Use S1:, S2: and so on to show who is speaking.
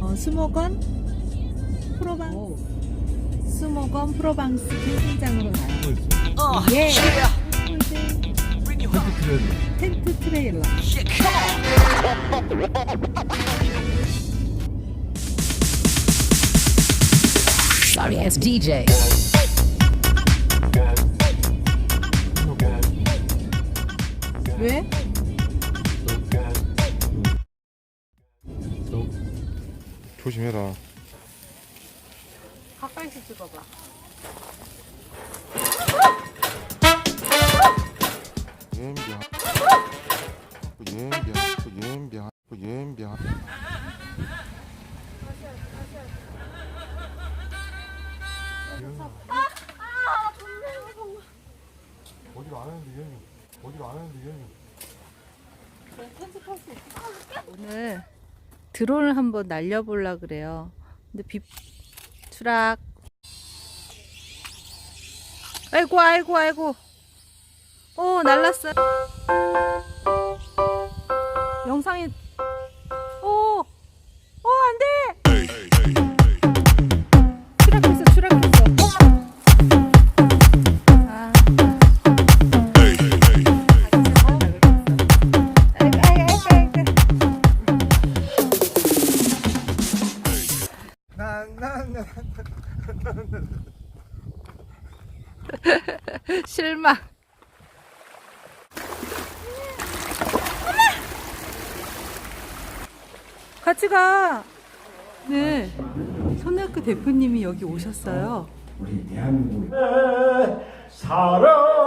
S1: 어, 스모건 프로방 스모건 프로방스 캠핑장으로 가요.
S2: Uh,
S1: 예.
S2: Bring you home.
S1: 텐트 트레일러.
S2: Yeah, come on.
S3: Sorry ass DJ.
S1: 왜?
S4: 조심해라.
S1: 가까이서 찍어봐.
S4: 연병. 연병. 연병. 연병. 어디로 안 하는데 연병. 어디로 안 하는데 연병.
S1: 오늘 드론을 한번 날려보려 그래요. 근데 비 추락. 아이고 아이고 아이고. 오 날랐어. 영상이. 실망. 같이 가. 네. 손학교 대표님이 여기 오셨어요.
S5: 우리 대한민국 사랑